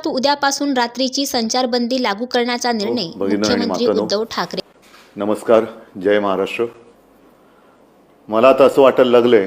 महाराष्ट्रात उद्यापासून रात्रीची संचारबंदी लागू करण्याचा निर्णय हो, आणि मुख्यमंत्री. उद्धव ठाकरे. नमस्कार जय महाराष्ट्र. मला आता असं वाटायला लागलं आहे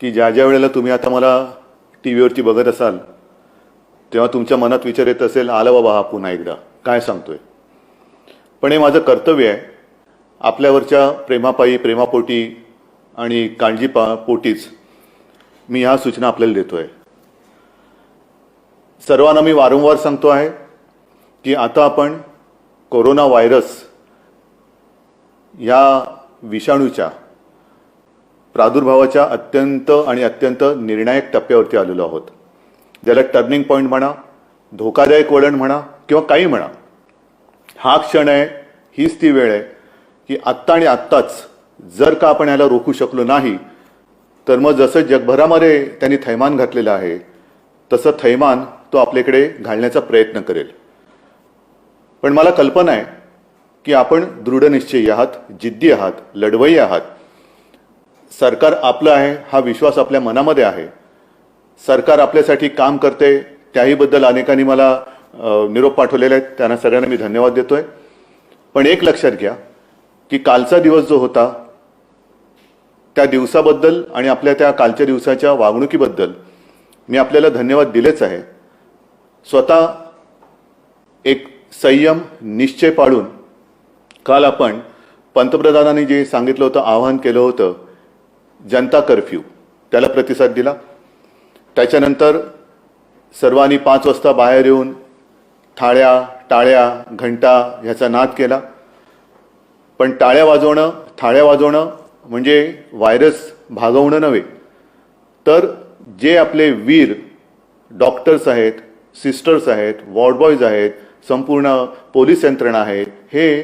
की ज्या ज्या वेळेला तुम्ही आता मला टी व्हीवरती बघत असाल तेव्हा तुमच्या मनात विचार येत असेल आला बाबा हा पुन्हा एकदा. काय सांगतोय? पण हे माझं कर्तव्य आहे. आपल्यावरच्या प्रेमापायी प्रेमापोटी आणि काळजी पा पोटीच मी ह्या सूचना आपल्याला देतो आहे सर्वांना मी वारंवार सांगतो आहे की आता आपण कोरोना व्हायरस या विषाणूच्या प्रादुर्भावाच्या अत्यंत आणि अत्यंत निर्णायक टप्प्यावरती आलेलो आहोत. ज्याला टर्निंग पॉईंट म्हणा धोकादायक वळण म्हणा किंवा काही म्हणा हा क्षण आहे हीच ती वेळ आहे की आत्ता आणि आत्ताच जर का आपण याला रोखू शकलो नाही तर मग जसं जगभरामध्ये त्यांनी थैमान घातलेलं आहे तसं थैमान तो आपल्याकडे घालण्याचा प्रयत्न करेल. पण मला कल्पना आहे की आपण दृढनिश्चयी आहात जिद्दी आहात लढवई आहात. सरकार आपलं आहे हा विश्वास आपल्या मनामध्ये आहे. सरकार आपल्यासाठी काम करते त्याहीबद्दल अनेकांनी मला निरोप पाठवलेले आहेत. त्यांना सगळ्यांना मी धन्यवाद देतोय. पण एक लक्षात घ्या की कालचा दिवस जो होता त्या दिवसाबद्दल आणि आपल्या त्या कालच्या दिवसाच्या वागणुकीबद्दल मी आपल्याला धन्यवाद दिलेच आहे. स्वतः एक संयम निश्चय पाळून काल आपण पंतप्रधानांनी जे सांगितलं होतं आवाहन केलं होतं जनता कर्फ्यू त्याला प्रतिसाद दिला. त्याच्यानंतर सर्वांनी पाच वाजता बाहेर येऊन थाळ्या टाळ्या घंटा ह्याचा नाद केला. पण टाळ्या वाजवणं थाळ्या वाजवणं म्हणजे व्हायरस भागवणं नव्हे. तर जे आपले वीर डॉक्टर्स आहेत सिस्टर्स आहेत वॉर्ड बॉयज आहेत संपूर्ण पोलीस यंत्रणा आहे हे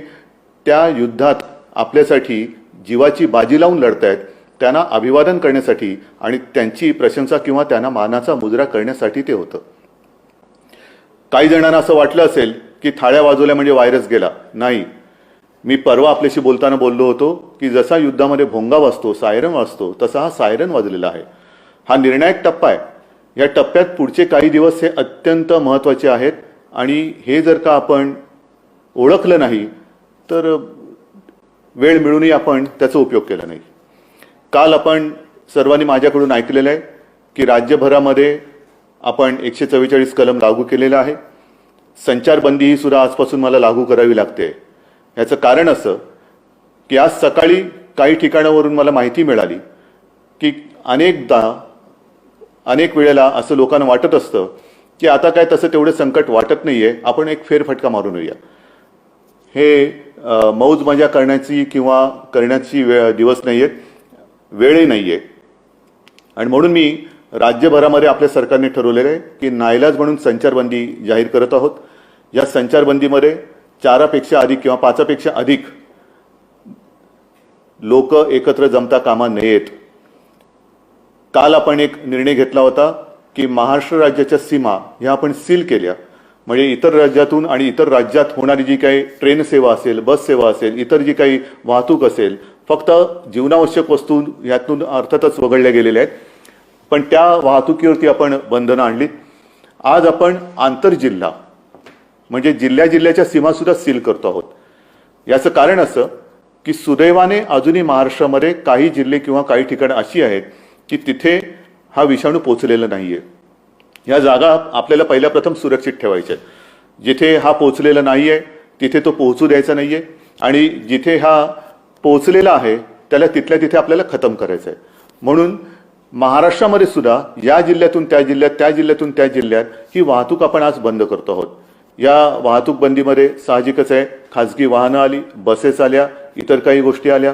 त्या युद्धात आपल्यासाठी जीवाची बाजी लावून लढतायत त्यांना अभिवादन करण्यासाठी आणि त्यांची प्रशंसा किंवा त्यांना मानाचा मुजरा करण्यासाठी ते होतं. काही जणांना असं वाटलं असेल की थाळ्या वाजवल्या म्हणजे व्हायरस गेला. नाही. मी परवा आपल्याशी बोलताना बोललो होतो की जसा युद्धामध्ये भोंगा वाजतो सायरन वाजतो तसा हा सायरन वाजलेला आहे. हा निर्णायक टप्पा आहे. या टप्प्यात पुढचे काही दिवस हे अत्यंत महत्त्वाचे आहेत. आणि हे जर का आपण ओळखलं नाही तर वेळ मिळूनही आपण त्याचा उपयोग केला नाही. काल आपण सर्वांनी माझ्याकडून ऐकलेलं आहे की राज्यभरामध्ये आपण एकशे चव्वेचाळीस कलम लागू केलेलं आहे. संचारबंदी ही सुद्धा आजपासून मला लागू करावी लागते. याचं कारण असं की आज सकाळी काही ठिकाणावरून मला माहिती मिळाली की अनेकदा अनेक वेळेला असं लोकांना वाटत असतं की आता काय तसं तेवढं संकट वाटत नाही आहे आपण एक फेरफटका मारून येऊया. हे मौज मजा करण्याची किंवा करण्याची वेळ दिवस नाही आहेत वेळही नाही आहे आणि म्हणून मी राज्यभरामध्ये आपल्या सरकारने ठरवलेलं आहे की नाईलाज म्हणून संचारबंदी जाहीर करत आहोत. या संचारबंदीमध्ये चारापेक्षा अधिक किंवा पाचापेक्षा अधिक लोक एकत्र जमता कामा नयेत. काल आपण एक निर्णय घेतला होता की महाराष्ट्र राज्याच्या सीमा ह्या आपण सील केल्या. म्हणजे इतर राज्यातून आणि इतर राज्यात होणारी जी काही ट्रेन सेवा असेल बस सेवा असेल इतर जी काही वाहतूक असेल फक्त जीवनावश्यक वस्तू यातून अर्थातच वगळल्या गेलेल्या आहेत. पण त्या वाहतुकीवरती आपण बंधनं आणलीत. आज आपण आंतरजिल्हा म्हणजे जिल्ह्या जिल्ह्याच्या सीमासुद्धा सील करतो आहोत. याचं कारण असं की सुदैवाने अजूनही महाराष्ट्रामध्ये काही जिल्हे किंवा काही ठिकाणं अशी आहेत की तिथे हा विषाणू पोचलेला आहे या जागा आपल्याला पहिल्या प्रथम सुरक्षित ठेवायच्या आहेत. जिथे हा पोचलेला नाही आहे तिथे तो पोहोचू द्यायचा नाही आहे आणि जिथे हा पोचलेला आहे त्याला तिथल्या तिथे आपल्याला खतम करायचं आहे म्हणून महाराष्ट्रामध्ये सुद्धा या जिल्ह्यातून त्या जिल्ह्यात त्या जिल्ह्यातून त्या जिल्ह्यात ही वाहतूक आपण आज बंद करतो आहोत. या वाहतूक बंदीमध्ये साहजिकच आहे. खाजगी वाहनं आली बसेस आल्या इतर काही गोष्टी आल्या.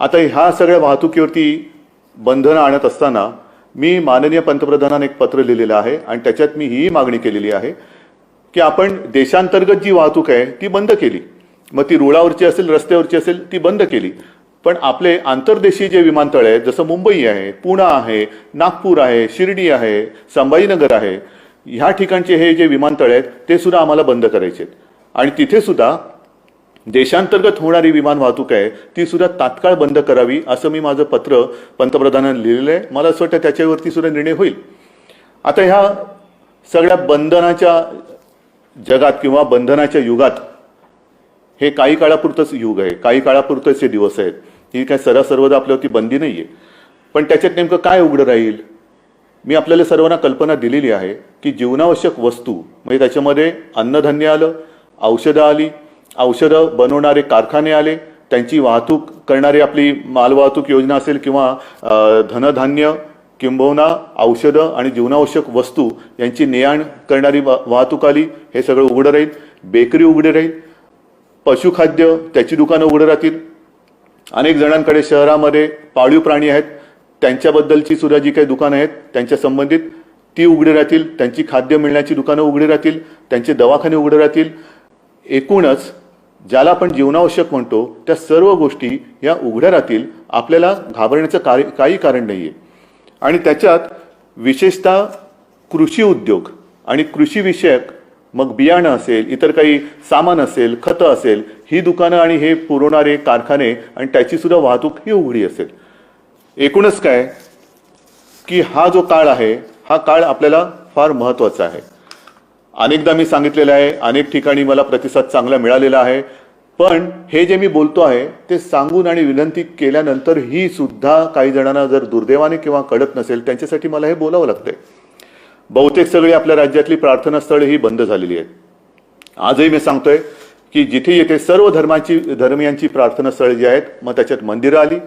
आता ह्या सगळ्या वाहतुकीवरती बंधनं आणत असताना मी माननीय पंतप्रधानांना एक पत्र लिहिलेलं आहे आणि त्याच्यात मी ही मागणी केलेली आहे की आपण देशांतर्गत जी वाहतूक आहे ती बंद केली. मग ती रुळावरची असेल रस्त्यावरची असेल ती बंद केली. पण आपले आंतरदेशीय जे विमानतळ आहेत जसं मुंबई आहे पुणे आहे नागपूर आहे शिर्डी आहे संभाजीनगर आहे ह्या ठिकाणचे हे जे विमानतळ आहेत ते सुद्धा आम्हाला बंद करायचे आहेत. आणि तिथे सुद्धा देशांतर्गत होणारी विमान वाहतूक आहे ती सुद्धा तात्काळ बंद करावी असं मी माझं पत्र पंतप्रधानांना लिहिलेलं आहे. मला असं वाटतं त्याच्यावरती सुद्धा निर्णय होईल. आता ह्या सगळ्या बंधनाच्या जगात किंवा बंधनाच्या युगात हे काही काळापुरतंच युग आहे काही काळापुरतंच हे दिवस आहेत. ही काय सर्वदा आपल्यावरती बंदी नाही आहे पण त्याच्यात नेमकं काय उघडं राहील? मी आपल्याला सर्वांना कल्पना दिलेली आहे की जीवनावश्यक वस्तू म्हणजे त्याच्यामध्ये अन्नधान्य आलं औषधं आली औषधं बनवणारे कारखाने आले त्यांची वाहतूक करणारी आपली मालवाहतूक योजना असेल किंवा धनधान्य किंबहुना औषधं आणि जीवनावश्यक वस्तू यांची नेआण करणारी वा- वाहतूक आली हे सगळं उघडं राहील बेकरी उघडी राहील पशुखाद्य त्याची दुकानं उघडं राहतील. अनेक जणांकडे शहरामध्ये पाळीव प्राणी आहेत त्यांच्याबद्दलची सुद्धा जी काही दुकानं आहेत त्यांच्या संबंधित ती उघडी राहतील त्यांची खाद्य मिळण्याची दुकानं उघडी राहतील त्यांचे दवाखाने उघडे राहतील. एकूणच ज्याला आपण जीवनावश्यक म्हणतो त्या सर्व गोष्टी या उघड्या राहतील आपल्याला घाबरण्याचं कार्य काही कारण नाही आहे आणि त्याच्यात विशेषतः कृषी उद्योग आणि कृषीविषयक मग बियाणं असेल इतर काही सामान असेल खतं असेल ही दुकानं आणि हे पुरवणारे कारखाने आणि त्याची सुद्धा वाहतूक ही उघडी असेल. एकूणच काय? की हा जो काळ आहे हा काळ आपल्याला फार महत्त्वाचा आहे. अनेकदा मी सांगितलेलं आहे अनेक ठिकाणी मला प्रतिसाद चांगला मिळालेला आहे. पण हे जे मी बोलतो आहे ते सांगून आणि विनंती केल्यानंतर ही सुद्धा काही जणांना जर दुर्दैवाने किंवा कळत नसेल त्यांच्यासाठी मला हे बोलावं लागतंय. बहुतेक सगळी आपल्या राज्यातली प्रार्थनास्थळं ही बंद झालेली आहेत. आजही मी सांगतोय की जिथे येथे सर्व धर्माची धर्मियांची प्रार्थनास्थळे जी आहेत मग त्याच्यात मंदिरं आली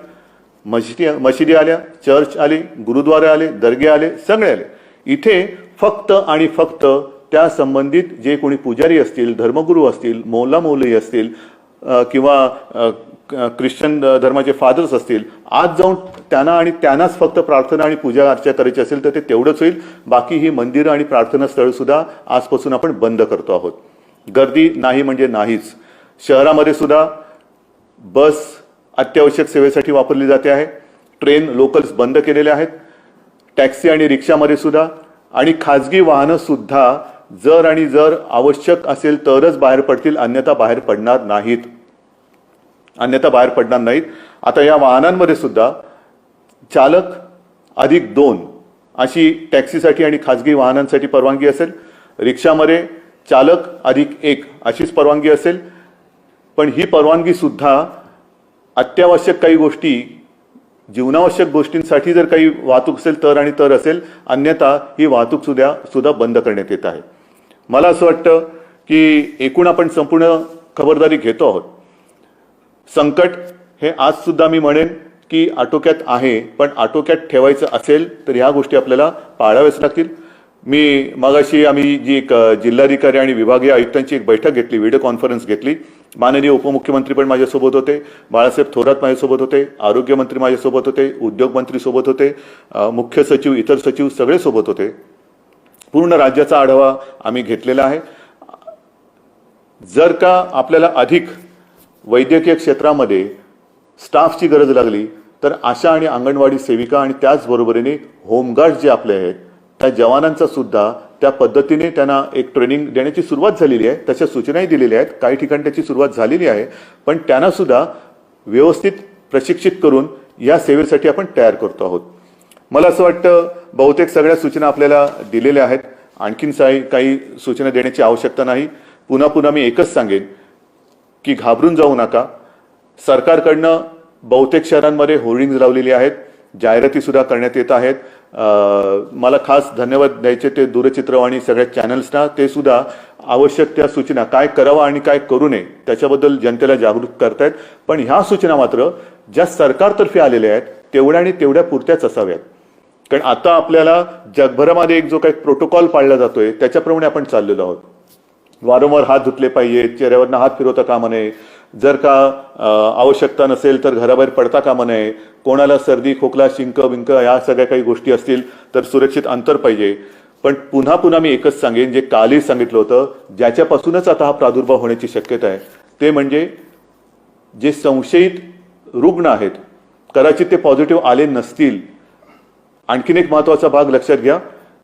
मशिदी मशिदी आल्या चर्च आली गुरुद्वारे आले दर्गे आले सगळे आले. इथे फक्त आणि फक्त त्या संबंधित जे कोणी पुजारी असतील धर्मगुरू असतील मौला मौली असतील किंवा ख्रिश्चन धर्माचे फादर्स असतील आज जाऊन त्यांना आणि त्यांनाच फक्त प्रार्थना आणि पूजा अर्चा करायची असेल तर ते तेवढंच होईल. बाकी ही मंदिरं आणि प्रार्थना स्थळसुद्धा आजपासून आपण बंद करतो आहोत. गर्दी नाही म्हणजे नाहीच. शहरामध्ये सुद्धा बस अत्यावश्यक सेवेसाठी वापरली जाते आहे. ट्रेन लोकल्स बंद केलेले आहेत. टॅक्सी आणि रिक्षामध्ये सुद्धा आणि खाजगी वाहनं सुद्धा जर आणि जर आवश्यक असेल तरच बाहेर पडतील अन्यथा बाहेर पडणार नाहीत. अन्यथा बाहेर पडणार नाहीत. आता या वाहनांमध्ये सुद्धा चालक अधिक दोन अशी टॅक्सीसाठी आणि खाजगी वाहनांसाठी परवानगी असेल. रिक्षामध्ये चालक अधिक एक अशीच परवानगी असेल. पण ही परवानगी सुद्धा अत्यावश्यक काही गोष्टी जीवनावश्यक गोष्टींसाठी जर काही वाहतूक असेल तर आणि तर असेल अन्यथा ही वाहतूक सुद्धा सुद्धा बंद करण्यात येत आहे. मला असं वाटतं की एकूण आपण संपूर्ण खबरदारी घेतो आहोत. संकट हे आज सुद्धा मी म्हणेन की आटोक्यात आहे पण आटोक्यात ठेवायचं असेल तर ह्या गोष्टी आपल्याला पाळाव्याच लागतील. मी मगाशी आम्ही जी एक जिल्हाधिकारी आणि विभागीय आयुक्तांची एक बैठक घेतली व्हिडिओ कॉन्फरन्स घेतली. माननीय उपमुख्यमंत्री पण माझ्यासोबत होते बाळासाहेब थोरात माझ्यासोबत होते आरोग्यमंत्री माझ्यासोबत होते उद्योगमंत्री सोबत होते मुख्य सचिव इतर सचिव सगळे सोबत होते. पूर्ण राज्याचा आढावा आम्ही घेतलेला आहे. जर का आपल्याला अधिक वैद्यकीय क्षेत्रामध्ये स्टाफची गरज लागली तर आशा आणि अंगणवाडी सेविका आणि त्याचबरोबरीने होमगार्ड जे आपले आहेत त्या जवानांचा सुद्धा त्या पद्धतीने त्यांना एक ट्रेनिंग देण्याची सुरुवात झालेली आहे. तशा सूचनाही दिलेल्या आहेत. काही ठिकाणी त्याची सुरुवात झालेली आहे. पण त्यांना सुद्धा व्यवस्थित प्रशिक्षित करून या सेवेसाठी आपण तयार करतो आहोत. मला असं वाटतं बहुतेक सगळ्या सूचना आपल्याला दिलेल्या आहेत. आणखीन काही काही सूचना देण्याची आवश्यकता नाही. पुन्हा पुन्हा मी एकच सांगेन की घाबरून जाऊ नका. सरकारकडनं बहुतेक शहरांमध्ये होर्डिंग लावलेली आहेत. जाहिराती सुद्धा करण्यात येत आहेत. मला खास धन्यवाद द्यायचे ते दूरचित्रवाणी सगळ्या चॅनल्सना. ते सुद्धा आवश्यक त्या सूचना काय करावं आणि काय करू नये त्याच्याबद्दल जनतेला जागरूक करतायत. पण ह्या सूचना मात्र ज्या सरकारतर्फे आलेल्या आहेत तेवढ्या आणि तेवढ्या पुरत्याच असाव्यात. कारण आता आपल्याला जगभरामध्ये एक जो काही प्रोटोकॉल पाळला जातोय त्याच्याप्रमाणे आपण चाललेलो आहोत. वारंवार हात धुतले पाहिजेत चेहऱ्यावरनं हात फिरवता कामा नये. जर का आवश्यकता नसेल तर घराबाहेर पडता कामा नये. कोणाला सर्दी खोकला शिंक बिंक या सगळ्या काही गोष्टी असतील तर सुरक्षित अंतर पाहिजे. पण पुन्हा पुन्हा मी एकच सांगेन जे कालही सांगितलं होतं ज्याच्यापासूनच आता हा प्रादुर्भाव होण्याची शक्यता आहे. ते म्हणजे जे संशयित रुग्ण आहेत कदाचित ते पॉझिटिव्ह आले नसतील आणखीन एक महत्त्वाचा भाग लक्षात घ्या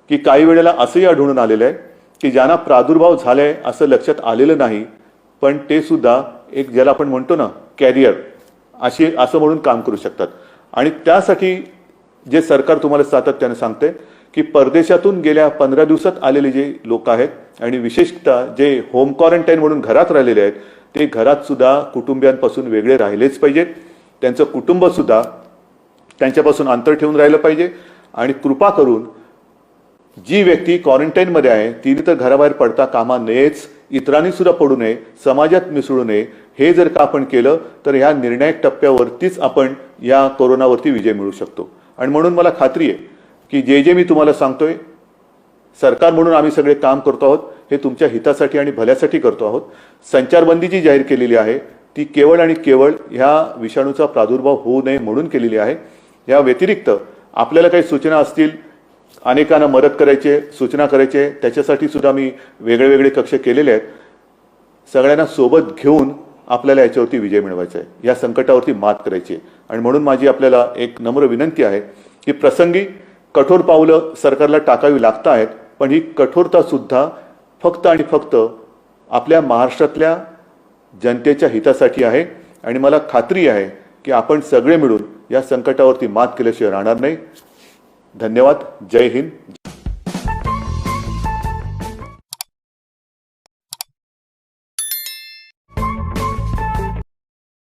की काही वेळेला असंही आढळून आलेलं आहे की ज्यांना प्रादुर्भाव झालाय असं लक्षात आलेलं नाही पण ते सुद्धा एक ज्याला आपण म्हणतो ना कॅरियर अशी असं म्हणून काम करू शकतात. आणि त्यासाठी जे सरकार तुम्हाला सातत्याने सांगते की परदेशातून गेल्या पंधरा दिवसात आलेले जे लोक आहेत आणि विशेषतः जे होम क्वारंटाईन म्हणून घरात राहिलेले आहेत ते घरात सुद्धा कुटुंबियांपासून वेगळे राहिलेच पाहिजेत. त्यांचं कुटुंबसुद्धा त्यांच्यापासून अंतर ठेवून राहिलं पाहिजे. आणि कृपा करून जी व्यक्ती क्वारंटाईनमध्ये आहे तिने तर घराबाहेर पडता कामा नयेच इतरांनी सुद्धा पडू नये समाजात मिसळू नये हे जर का आपण केलं तर ह्या निर्णायक टप्प्यावरतीच आपण या कोरोनावरती विजय मिळू शकतो. आणि म्हणून मला खात्री आहे की जे जे मी तुम्हाला सांगतोय सरकार म्हणून आम्ही सगळे काम करतो आहोत हे तुमच्या हितासाठी आणि भल्यासाठी करतो आहोत. संचारबंदी जी जाहीर केलेली आहे ती केवळ आणि केवळ ह्या विषाणूचा प्रादुर्भाव होऊ नये म्हणून केलेली आहे. या व्यतिरिक्त आपल्याला काही सूचना असतील अनेकांना मदत करायचे सूचना करायचे त्याच्यासाठी सुद्धा मी वेगळे वेगळे कक्ष केलेले आहेत. सगळ्यांना सोबत घेऊन आपल्याला याच्यावरती विजय मिळवायचा आहे. या संकटावरती मात करायची आहे. आणि म्हणून माझी आपल्याला एक नम्र विनंती आहे की प्रसंगी कठोर पावलं सरकारला टाकावी लागत आहेत पण ही कठोरता सुद्धा फक्त आणि फक्त आपल्या महाराष्ट्रातल्या जनतेच्या हितासाठी आहे. आणि मला खात्री आहे की आपण सगळे मिळून या संकटावरती मात केल्याशिवाय राहणार नाही. धन्यवाद. जय हिंद.